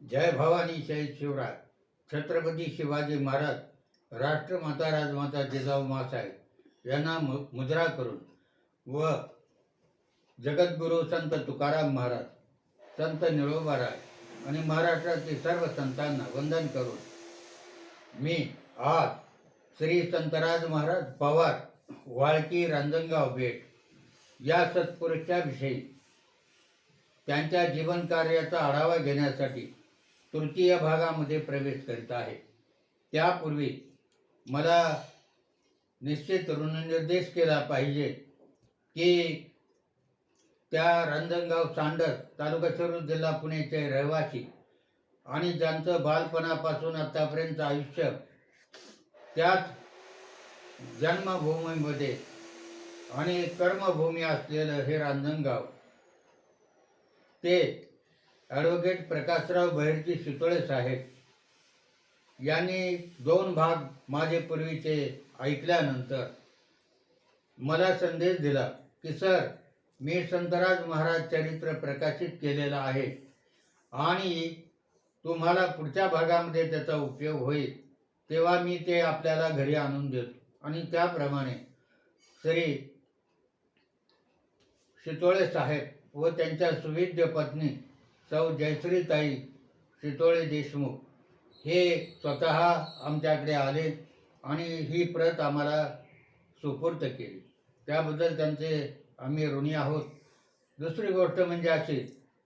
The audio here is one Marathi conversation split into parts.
जय भवानी जय शिवराय. छत्रपती शिवाजी महाराज राष्ट्रमाता राजमाता जिजाऊ मासाहेब यांना मु मुद्रा करून व जगद्गुरू संत तुकाराम महाराज संत निळोबाराय आणि महाराष्ट्रातील सर्व संतांना वंदन करून मी आज श्री संतराज महाराज पवार वाळकी रांजणगाव बेट या सत्पुरुषाविषयी त्यांच्या जीवनकार्याचा आढावा घेण्यासाठी तृतीय भागामध्ये प्रवेश करीत आहे. त्यापूर्वी मला निश्चित ऋणनिर्देश केला पाहिजे की त्या रंजनगाव सांडस तालुका शिरूर जिल्हा पुणेचे रहिवासी आणि ज्यांचं बालपणापासून आतापर्यंत आयुष्य त्याच जन्मभूमीमध्ये आणि कर्मभूमी असलेलं हे रांजणगाव ते ॲडव्होकेट प्रकाशराव बहिर्जी सुतळे साहेब. यांनी दोन भाग माझे पूर्वीचे ऐकल्यानंतर मला संदेश दिला की सर मी संतराज महाराज चरित्र प्रकाशित केलेलं आहे आणि तुम्हाला पुढच्या भागामध्ये त्याचा उपयोग होईल तेव्हा मी ते आपल्याला घरी आणून देतो. आणि त्याप्रमाणे श्री शितोळे साहेब व त्यांच्या सुविद्य पत्नी सौ जयश्रीताई शितोळे देशमुख. हे स्वतः आमच्याकडे आले आणि ही प्रत आम्हाला सुपूर्त केली. त्याबद्दल त्यांचे आम्ही ऋणी आहोत. दुसरी गोष्ट म्हणजे अशी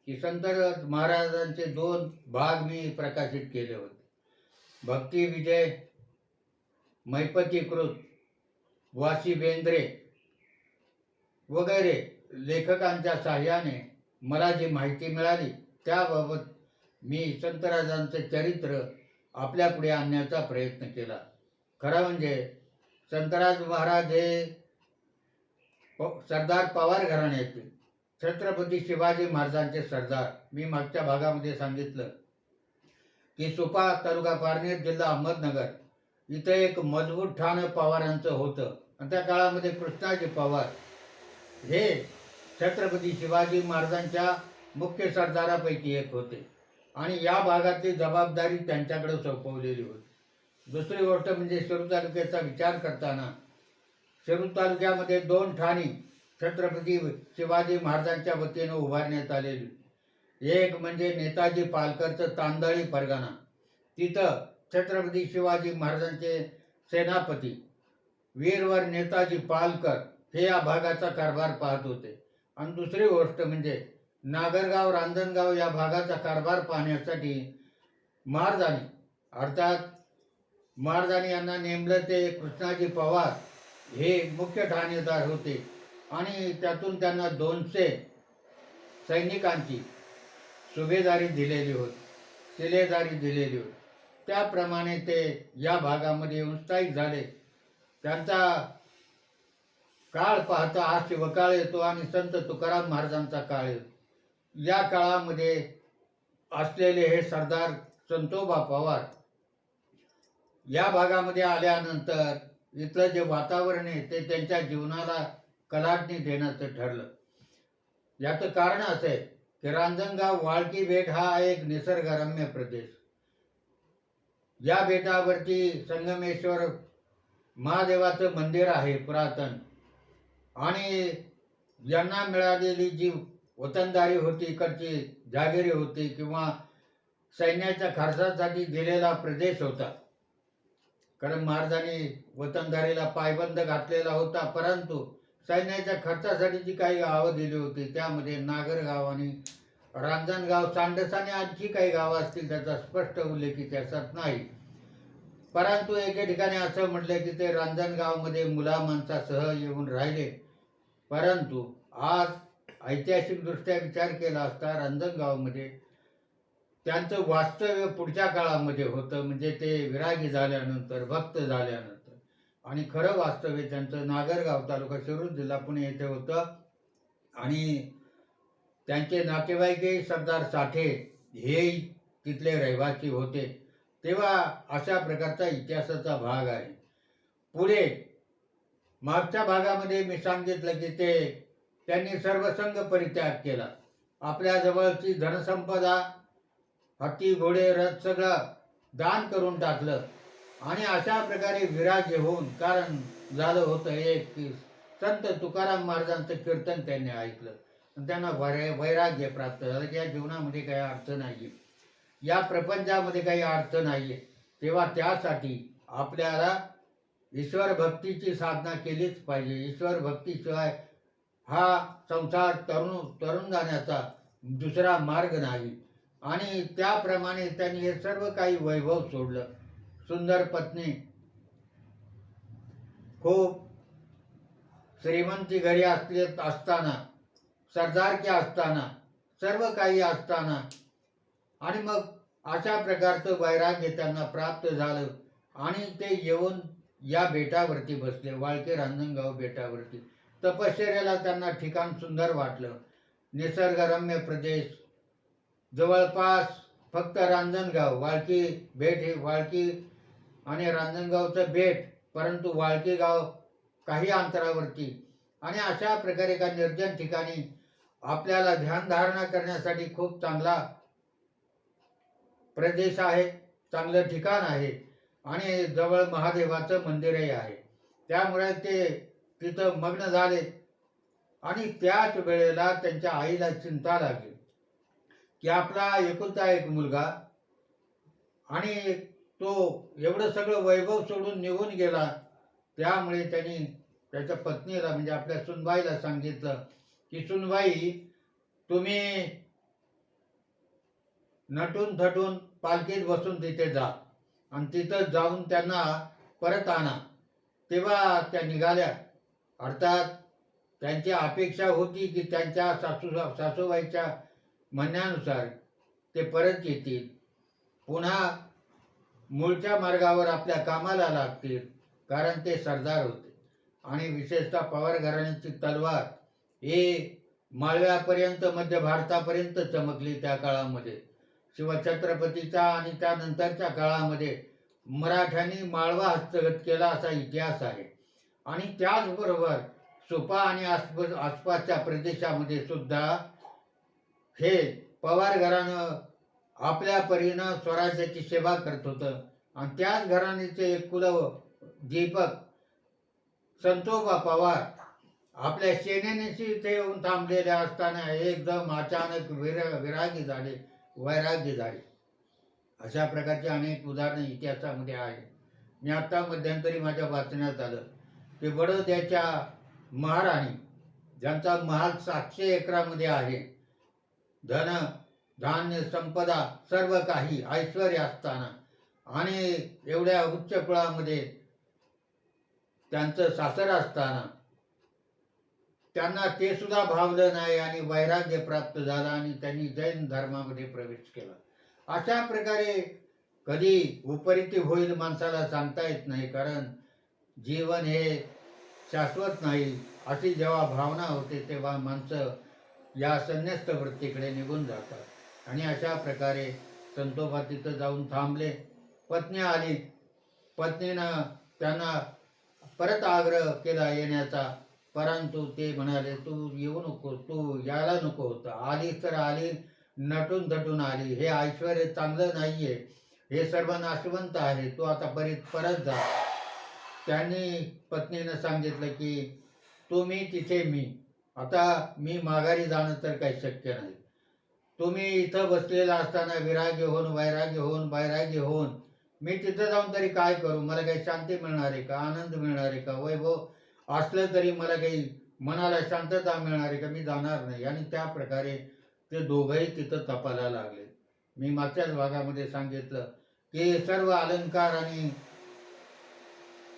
की संत महाराजांचे दोन भाग मी प्रकाशित केले होते. भक्ती विजय मैपतीकृत वासी बेंद्रे वगैरे लेखकांच्या साह्याने मला जी माहिती मिळाली त्याबाबत मी संतराजांचं चरित्र आपल्यापुढे आणण्याचा प्रयत्न केला. खरं म्हणजे संतराज महाराज हे सरदार पवार घराण्याचे छत्रपती शिवाजी महाराजांचे सरदार. मी मागच्या भागामध्ये सांगितलं की सुपा तालुका पारनेर जिल्हा अहमदनगर इथं एक मजबूत ठाण पवारांचं होतं. आणि त्या काळामध्ये कृष्णाजी पवार हे छत्रपती शिवाजी महाराजांच्या मुख्य सरदारापैकी एक होते. आणि या भागातली जबाबदारी त्यांच्याकडे सोपवलेली होती. दुसरी गोष्ट म्हणजे शिरूर तालुक्याचा विचार करताना शिरूर तालुक्यामध्ये दोन ठाणी छत्रपती शिवाजी महाराजांच्या वतीनं उभारण्यात आलेली एक म्हणजे नेताजी पालकरचं तांदळी परगणा. तिथं छत्रपती शिवाजी महाराजांचे सेनापती वीरवर नेताजी पालकर हे या भागाचा कारभार पाहत होते. आणि दुसरी गोष्ट म्हणजे नागरगाव रांजणगाव या भागाचा कारभार पाहण्यासाठी महाराजांनी अर्थात महाराजांनी यांना नेमलं ते कृष्णाजी पवार हे मुख्य ठाणेदार होते. आणि त्यातून त्यांना दोनशे सैनिकांची सुभेदारी दिलेली होती शिलेदारी दिलेली होती. त्याप्रमाणे ते या भागामध्ये येऊन स्थायिक झाले. त्यांचा काळ पाहता हा शिवकाळ येतो आणि संत तुकाराम महाराजांचा काळ येतो. या काळामध्ये असलेले हे सरदार संतोबा पवार या भागामध्ये आल्यानंतर इथलं जे वातावरण आहे ते त्यांच्या जीवनाला कलाटणी देण्याचं ठरलं. याचं कारण असं आहे की रांजणगाव वाळकी बेट हा एक निसर्गरम्य प्रदेश. या बेटावरती संगमेश्वर महादेवाचं मंदिर आहे पुरातन. आणि यांना मिळालेली जी वतनदारी होती इकडची जागिरी होती किंवा सैन्याच्या खर्चासाठी दिलेला प्रदेश होता. कारण महाराजांनी वतनदारीला पायबंद घातलेला होता परंतु सैन्याच्या खर्चासाठी जी काही गावं दिली होती त्यामध्ये नागरगाव आणि रांजणगाव सांडस आणि आणखी काही गावं असतील त्याचा स्पष्ट उल्लेख त्याच्यात नाही. परंतु एके ठिकाणी असं म्हटलं की ते रांजणगावमध्ये मुला माणसासह येऊन राहिले. परंतु आज ऐतिहासिकदृष्ट्या विचार केला असता रांजणगावमध्ये त्यांचं वास्तव्य पुढच्या काळामध्ये होतं म्हणजे ते विरागी झाल्यानंतर भक्त झाल्यानंतर. आणि खरं वास्तव्य त्यांचं नागरगाव तालुका शिरूर जिल्हा पुणे येथे होतं. आणि त्यांचे नातेवाईकही सरदार साठे हे तिथले रहिवासी होते. तेव्हा अशा प्रकारचा इतिहासाचा भाग आहे. पुढे मागच्या भागामध्ये मी सांगितलं की ते त्यांनी सर्वसंग परित्याग केला. आपल्या जवळची धनसंपदा हत्ती घोडे रथ सगळं दान करून टाकलं. आणि अशा प्रकारे विराज्य होऊन कारण झालं होतं एक संत तुकाराम महाराजांचं कीर्तन त्यांनी ऐकलं. आणि त्यांना वै वैराग्य प्राप्त झालं की या जीवनामध्ये काही अर्थ नाही या प्रपंचामध्ये काही अर्थ नाही तेव्हा त्यासाठी आपल्याला ईश्वर भक्तीची साधना केलीच पाहिजे. ईश्वर भक्तीशिवाय हा संसार तरुण तरुण जाण्याचा दुसरा मार्ग नाही. आणि त्याप्रमाणे त्यांनी हे सर्व काही वैभव सोडलं. सुंदर पत्नी खूप श्रीमंती घरी असले असताना सरदारकी असताना सर्व काही असताना आणि मग अशा प्रकारचं वैराग्य त्यांना प्राप्त झालं. आणि ते येऊन या बेटावरती बसले वाळके रांजणगाव बेटावरती. तपश्चर्याला त्यांना ठिकाण सुंदर वाटलं. निसर्गरम्य प्रदेश. जवळपास फक्त रांजणगाव वाळकी बेट हे वाळकी आणि रांजणगावचं बेट परंतु वाळकी गाव काही अंतरावरती. आणि अशा प्रकारे एका निर्जन ठिकाणी आपल्याला ध्यानधारणा करण्यासाठी खूप चांगला प्रदेश आहे चांगलं ठिकाण आहे आणि जवळ महादेवाचं मंदिरही आहे. त्यामुळे ते तिथं मग्न झाले. आणि त्याच वेळेला त्यांच्या आईला चिंता लागली. की आपला एकुलता एक मुलगा आणि तो एवढं सगळं वैभव सोडून निघून गेला. त्यामुळे त्यांनी त्याच्या पत्नीला म्हणजे आपल्या सुनबाईला सांगितलं की सुनबाई तुम्ही नटून थटून पालखीत बसून तिथे जा आणि तिथं जाऊन त्यांना परत आणा. तेव्हा त्या निघाल्या. अर्थात त्यांची अपेक्षा होती की त्यांच्या सासू सासूबाईच्या म्हणण्यानुसार ते परत येतील. पुन्हा मूळच्या मार्गावर आपल्या कामाला लागतील कारण ते सरदार होते. आणि विशेषतः पवार घराण्याची तलवार हे माळव्यापर्यंत मध्य भारतापर्यंत चमकली त्या काळामध्ये. शिवछत्रपतीच्या आणि त्यानंतरच्या काळामध्ये मराठ्यांनी माळवा हस्तगत केला असा इतिहास आहे. आणि त्याचबरोबर सुपा आणि आसपास आसपासच्या प्रदेशामध्ये सुद्धा हे पवार घराणं आपल्या परीनं स्वराज्याची सेवा करत होतं. आणि त्याच घराण्याचे एक कुल दीपक संतोबा पवार आपल्या सेनेनेशी इथे येऊन थांबलेले असताना एकदम अचानक विर विरागी झाले वैराग्य झाले. अशा प्रकारची अनेक उदाहरणं इतिहासामध्ये आहे मी आता मध्यंतरी माझ्या वाचण्यात आलं. ते बडोद्याच्या महाराणी ज्यांचा महाल सातशे एकरामध्ये आहे. धन धान्य संपदा सर्व काही ऐश्वर असताना आणि एवढ्या उच्च कुळामध्ये त्यांचं सासर असताना त्यांना ते सुद्धा भावलं नाही आणि वैराग्य प्राप्त झालं आणि त्यांनी जैन धर्मामध्ये प्रवेश केला. अशा प्रकारे कधी उपरिती होईल माणसाला सांगता येत नाही कारण जीवन हे शाश्वत नाही अशी जेव्हा भावना होते तेव्हा माणसं या संन्यस्त वृत्तीकडे निघून जातात. आणि अशा प्रकारे संतोबा तिथं जाऊन थांबले. पत्नी आली. पत्नीनं त्यांना परत आग्रह केला येण्याचा. परंतु ते म्हणाले तू येऊ नको तू यायला नको होतं. आली तर आली नटून धटून आली. हे ऐश्वर चांगलं नाहीये. हे सर्व नाशवंत आहे. तू आता परत परत जा. त्यांनी पत्नीनं सांगितलं की तुम्ही तिथे मी. आता मी माघारी जाणं तर काही शक्य नाही. तुम्ही इथं बसलेला असताना विराग्य होऊन वैराग्य होऊन वैराग्य होऊन मी तिथं जाऊन तरी काय करू? मला काही शांती मिळणार आहे का? आनंद मिळणार आहे का? वैभव असलं तरी मला काही मनाला शांतता मिळणार आहे का? मी जाणार नाही. आणि त्या प्रकारे ते दोघंही तिथं तपायला लागले. मी मागच्याच भागामध्ये सांगितलं की सर्व अलंकार आणि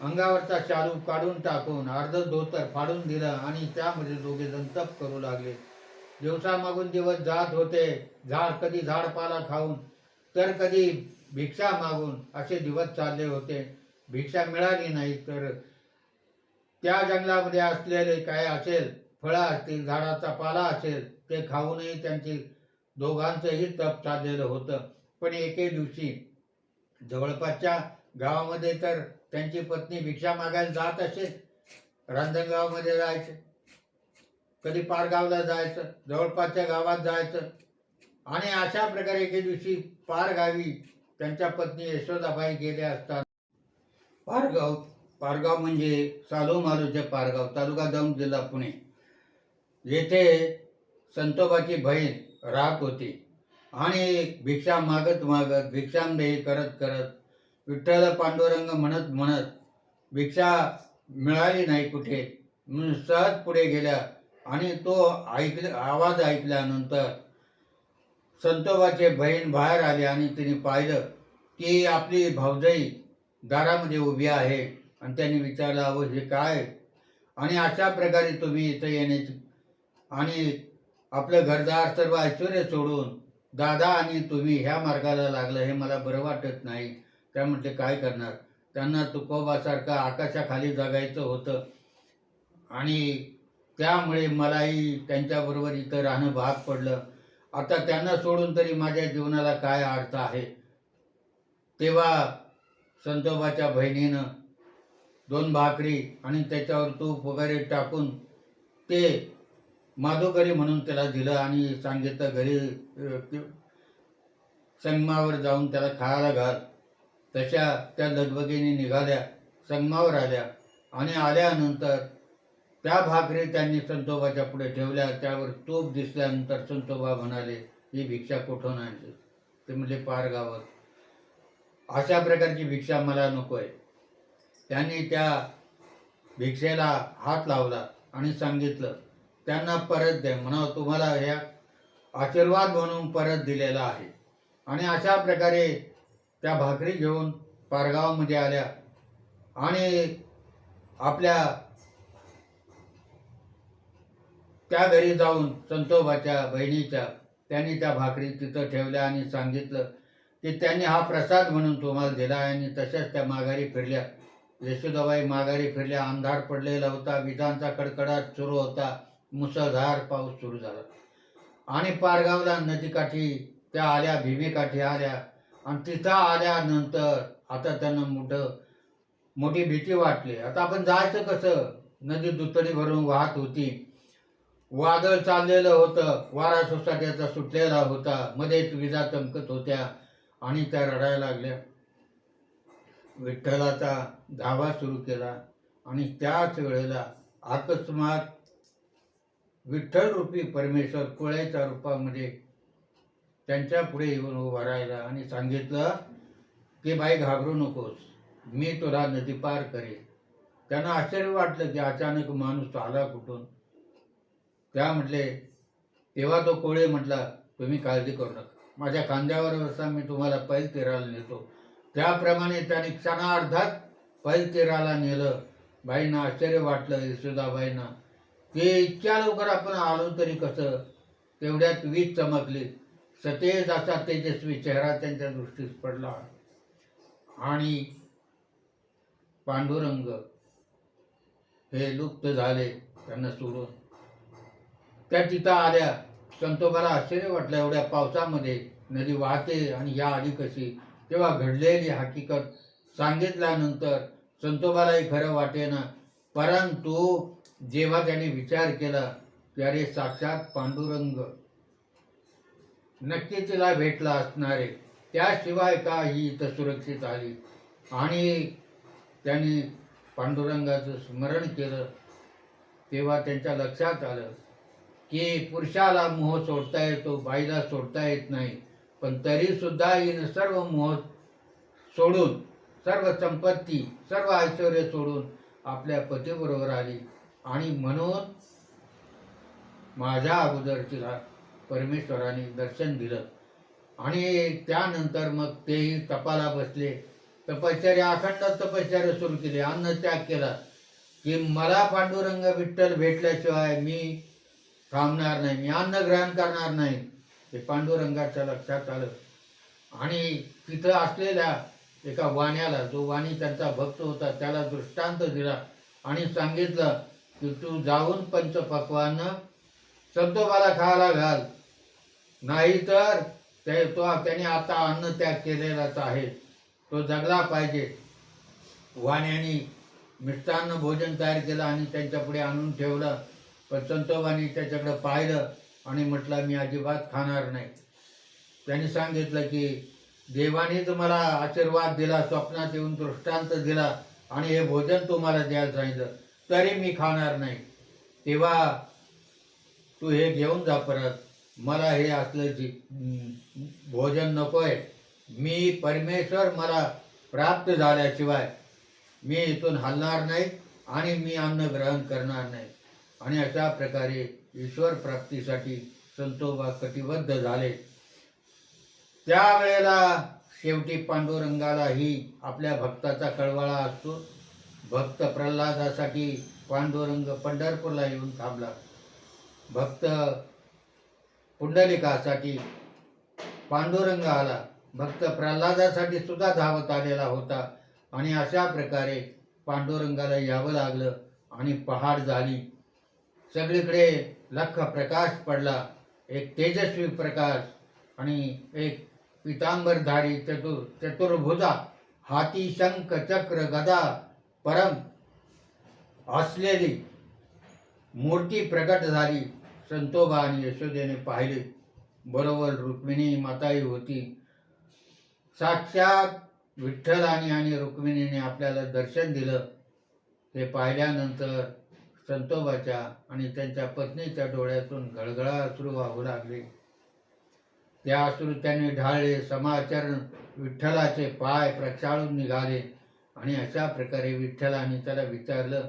अंगावरचा शालू काढून टाकून अर्ध धोतर फाडून दिलं आणि त्यामध्ये दोघे जण तप करू लागले. दिवसामागून दिवस जात होते. झाड कधी झाडपाला खाऊन तर कधी भिक्षा मागून असे दिवस चालले होते. भिक्षा मिळाली नाही तर त्या जंगलामध्ये असलेले काय असेल फळं असतील झाडाचा पाला असेल ते खाऊनही त्यांची दोघांचंही तप चाललेलं होतं. पण एके दिवशी जवळपासच्या गावामध्ये तर त्यांची पत्नी भिक्षा मागायला जात असे रांजणगावमध्ये जायचे. कधी पारगावला जायचं जवळपासच्या गावात जायचं. आणि अशा प्रकारे एके दिवशी पारगावी त्यांच्या पत्नी यशोदाबाई गेल्या असतात पारगाव पारगाव म्हणजे सालो मालूचे पारगाव तालुका दौंड जिल्हा पुणे. येथे संतोबाची बहीण राहत होती. आणि भिक्षा मागत मागत भिक्षामदेही करत करत विठ्ठल पांडुरंग म्हणत म्हणत भिक्षा मिळाली नाही कुठे? म्हणून सहज पुढे गेल्या. आणि तो ऐकले आवाज ऐकल्यानंतर संतोबाचे बहीण बाहेर आले आणि तिने पाहिलं की आपली भावजाई दारामध्ये उभी आहे. आणि त्यांनी विचारलं अहो हे काय? आणि अशा प्रकारे तुम्ही इथं येण्याची आणि आपलं घरदार सर्व ऐश्वर सोडून दादा आणि तुम्ही ह्या मार्गाला लागलं हे मला बरं वाटत नाही. त्या म्हटले काय करणार? त्यांना तुकोबासारखं आकाशाखाली जगायचं होतं. आणि त्यामुळे मलाही त्यांच्याबरोबर इथं राहणं भाग पडलं. आता त्यांना सोडून तरी माझ्या जीवनाला काय अर्थ आहे? तेव्हा संतोबाच्या बहिणीनं दोन भाकरी आणि त्याच्यावर तूप वगैरे टाकून ते माधोकरी म्हणून त्याला दिलं आणि सांगितलं घरी संगमावर जाऊन त्याला खायला घाल. तशा त्या लगबगीने निघाल्या संगमावर आल्या आणि आल्यानंतर त्या भाकरी त्यांनी संतोबाच्या पुढे ठेवल्या. त्यावर तूप दिसल्यानंतर संतोबा म्हणाले ही भिक्षा कुठून आणली? ते म्हणजे पारगावात अशा प्रकारची भिक्षा मला नको आहे त्यांनी त्या भिक्षेला हात लावला आणि सांगितलं त्यांना परत द्या म्हणा तुम्हाला ह्या आशीर्वाद म्हणून परत दिलेला आहे. आणि अशा प्रकारे त्या भाकरी घेऊन पारगावमध्ये आल्या आणि आपल्या त्या घरी जाऊन संतोबाच्या बहिणीच्या त्यांनी त्या भाकरी तिथं ठेवल्या आणि सांगितलं की त्यांनी हा प्रसाद म्हणून तुम्हाला दिला आहे आणि तशाच त्या माघारी फिरल्या. यशोदाबाई माघारी फिरल्या अंधार पडलेला होता विजांचा कडकडाट सुरू होता मुसळधार पाऊस सुरू झाला. आणि पारगावला नदीकाठी त्या आल्या भीमेकाठी आल्या. आणि तिथं आल्यानंतर आता त्यांना मोठं मोठी भीती वाटली. आता आपण जायचं कसं? नदी दुतडी भरून वाहत होती. वादळ चाललेलं होतं. वारा सोसाट्याचा सुटलेला होता. मध्येच विजा चमकत होत्या आणि त्या रडायला लागल्या. विठ्ठलाचा धावा सुरू केला आणि त्याच वेळेला अकस्मात विठ्ठल रूपी परमेश्वर कोळ्याच्या रूपामध्ये त्यांच्या पुढे येऊन उभा राहिला आणि सांगितलं की बाई घाबरू नकोस. मी तुला नदी पार करेन. त्यांना आश्चर्य वाटलं की अचानक माणूस आला कुठून. त्या म्हटले तेव्हा तो कोळे म्हटला तुम्ही काळजी करू नका. माझ्या खांद्यावर बसा मी तुम्हाला पैल तेराला नेतो. त्याप्रमाणे त्याने क्षणार्धात पैल तेराला नेलं. बाईंना आश्चर्य वाटलं यशोदाबाईंना की इतक्या लवकर आपण आलो तरी कसं? तेवढ्यात वीज चमकली. सतेज असा तेजस्वी चेहरा त्यांच्या दृष्टीस पडला. आणि पांडुरंग हे लुप्त झाले त्यांना सोडून. त्या तिथं आल्या. संतोबाला आश्चर्य वाटलं एवढ्या पावसामध्ये. नदी वाहते आणि या आली कशी? तेव्हा घडलेली हकीकत सांगितल्यानंतर संतोबालाही खरं वाटेना. परंतु जेव्हा त्याने विचार केला त्याने साक्षात पांडुरंग नक्की तिला भेटला असणारे. त्याशिवाय का ही इथं सुरक्षित आली आणि त्यांनी पांडुरंगाचं स्मरण केलं. तेव्हा त्यांच्या लक्षात आलं की पुरुषाला मोह सोडता येतो बाईला सोडता येत नाही. पण तरीसुद्धा हिनं सर्व मोह सोडून सर्व संपत्ती सर्व ऐश्वर सोडून आपल्या पतीबरोबर आली. आणि म्हणून माझ्या अगोदर तिला परमेश्वराने दर्शन दिलं. आणि त्यानंतर मग तेही तपाला बसले. तपश्चर्या अखंड तपश्चर्या सुरू केली. अन्न त्याग केला. की मला पांडुरंग विठ्ठल भेटल्याशिवाय मी थांबणार नाही. मी अन्न ग्रहण करणार नाही. हे पांडुरंगाच्या लक्षात आलं. आणि तिथं असलेल्या एका वाण्याला जो वाणी त्यांचा भक्त होता त्याला दृष्टांत दिला आणि सांगितलं की तू जाऊन पंचपक्वानं संतोबाला खायला घाल. नाहीतर ते तो त्याने आता अन्न त्याग केलेलाच आहे. तो जगला पाहिजे. वाण्यानी मिष्टान्न भोजन तयार केलं आणि त्यांच्या पुढे आणून ठेवलं. पण संतोबाने त्याच्याकडे पाहिलं आणि म्हटलं मी अजिबात खाणार नाही. त्यांनी सांगितलं की देवानेच मला आशीर्वाद दिला स्वप्नात येऊन दृष्टांत दिला आणि हे भोजन तुम्हाला द्यायला सांगितलं तरी मी खाणार नाही. तेव्हा तू हे घेऊन जा परत. मला हे असलं जी भोजन भोजन नकोय. मी परमेश्वर मला प्राप्त झाल्याशिवाय मी इथून हलणार नाही आणि मी अन्न ग्रहण करणार नाही. आणि अशा प्रकारे ईश्वर प्राप्तीसाठी संतोबा कटिबद्ध झाले. त्यावेळेला शेवटी पांडुरंगालाही आपल्या भक्ताचा कळवळा असतो. भक्त प्रल्हादासाठी पांडुरंग पंढरपूरला येऊन थांबला. भक्त पुंडलिकासाठी पांडुरंग आला. भक्त प्रल्हादासाठी सुद्धा धावत आलेला होता. आणि अशा प्रकारे पांडुरंगाला यावं लागलं आणि पहाड झाली. सगळीकडे लख प्रकाश पडला. एक तेजस्वी प्रकाश आणि एक पितांबरधारी चतुर चतुर्भुजा हाती शंख चक्र गदा परम असलेली मूर्ती प्रकट झाली. संतोबा आणि यशोदेने पाहिले. बरोबर रुक्मिणी माताई होती. साक्षात विठ्ठलानी आणि रुक्मिणीने आपल्याला दर्शन दिलं. ते पाहिल्यानंतर संतोबाच्या आणि त्यांच्या पत्नीच्या डोळ्यातून गळगळा अश्रू वाहू लागले. त्या अश्रू त्यांनी ढाळले समाचरण विठ्ठलाचे पाय प्रक्षाळून निघाले आणि अशा प्रकारे विठ्ठलाने त्याला विचारलं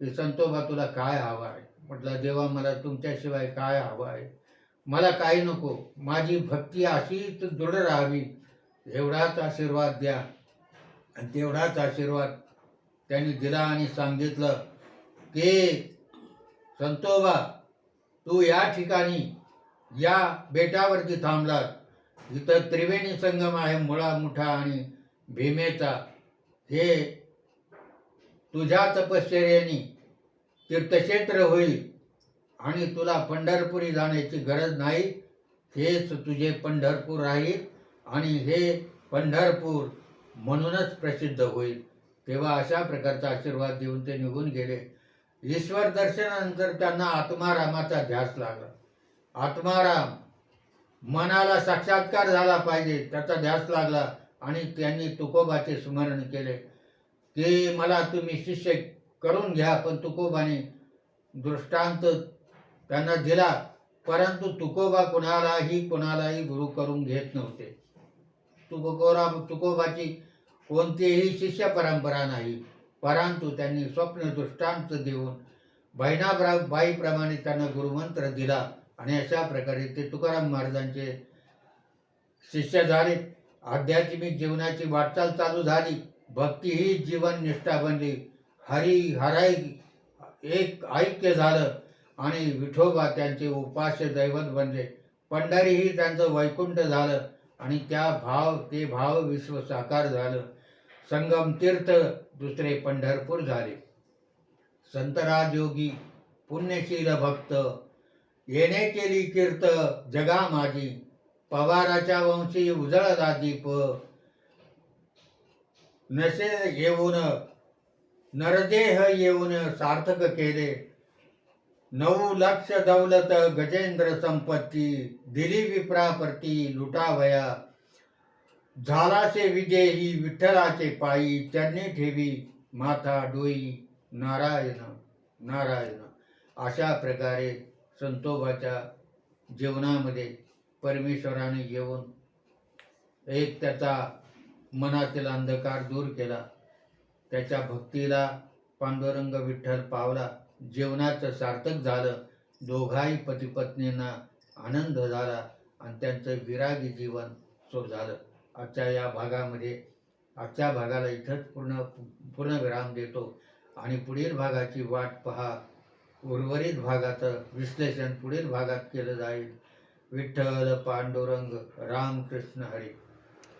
की संतोबा तुला काय हवं आहे? म्हटलं देवा मला तुमच्याशिवाय काय हवं आहे? मला काही नको. माझी भक्ती अशीच दृढ राहावी. एवढाच आशीर्वाद द्या. आणि तेवढाच आशीर्वाद त्यांनी दिला आणि सांगितलं की संतोबा तू या ठिकाणी या बेटावरती थांबला इथं त्रिवेणी संगम आहे मुळा मुठा आणि भीमेचा. हे तुझ्या तपश्चर्याने तीर्थक्षेत्र होईल आणि तुला पंढरपुरी जाण्याची गरज नाही. हेच तुझे पंढरपूर राहील आणि हे पंढरपूर म्हणूनच प्रसिद्ध होईल. तेव्हा अशा प्रकारचा आशीर्वाद देऊन ते निघून गेले. ईश्वर दर्शनानंतर त्यांना आत्मारामाचा ध्यास लागला. आत्माराम मनाला साक्षात्कार झाला पाहिजे त्याचा ध्यास लागला आणि त्यांनी तुकोबाचे स्मरण केले की मला तुम्ही शिष्य करून घ्या पण तुकोबाने दृष्टांत त्यांना दिला. परंतु तुकोबा कुणालाही कुणालाही गुरु करून घेत नव्हते. तुकोरा तुकोबाची कोणतीही शिष्य परंपरा नाही परंतु त्यांनी स्वप्न दृष्टांत देऊन बहिणाबरा बाईप्रमाणे त्यांना गुरुमंत्र दिला आणि अशा प्रकारे ते तुकाराम महाराजांचे शिष्य झाले आध्यात्मिक जीवनाची वाटचाल चालू झाली. भक्ती ही जीवन निष्ठा बनली. हरी हराई एक ऐक्य झालं. आणि विठोबा त्यांचे उपास्य दैवत बनले. पंढरी ही त्यांचं वैकुंठ झालं. आणि त्या भाव ते भाव विश्व साकार झालं. संगम तीर्थ दुसरे पंढरपूर झाले. संतराज योगी पुण्यशील भक्त येणे केली कीर्त जगा माझी पवाराच्या वंशी उजळला दीप नसे येऊन नरदेह येऊन सार्थक केले. नऊ लक्ष दौलत गजेंद्र संपत्ती दिली विप्राप्रती लुटावया. झालासे ही विठ्ठलाचे पायी चरणी ठेवी माथा डोई नारायण नारायण. अशा प्रकारे संतोबाच्या जीवनामध्ये परमेश्वराने येऊन एक त्याचा मनातील अंधकार दूर केला. त्याच्या भक्तीला पांडुरंग विठ्ठल पावला. जीवनाचं सार्थक झालं. दोघाही पतीपत्नींना आनंद झाला आणि त्यांचं विरागी जीवन सो झालं. आजच्या या भागामध्ये आजच्या भागाला इथंच पूर्ण पूर्ण विराम देतो. आणि पुढील भागाची वाट पहा. उर्वरित भागाचं विश्लेषण पुढील भागात केलं जाईल. विठ्ठल पांडुरंग रामकृष्ण हरी.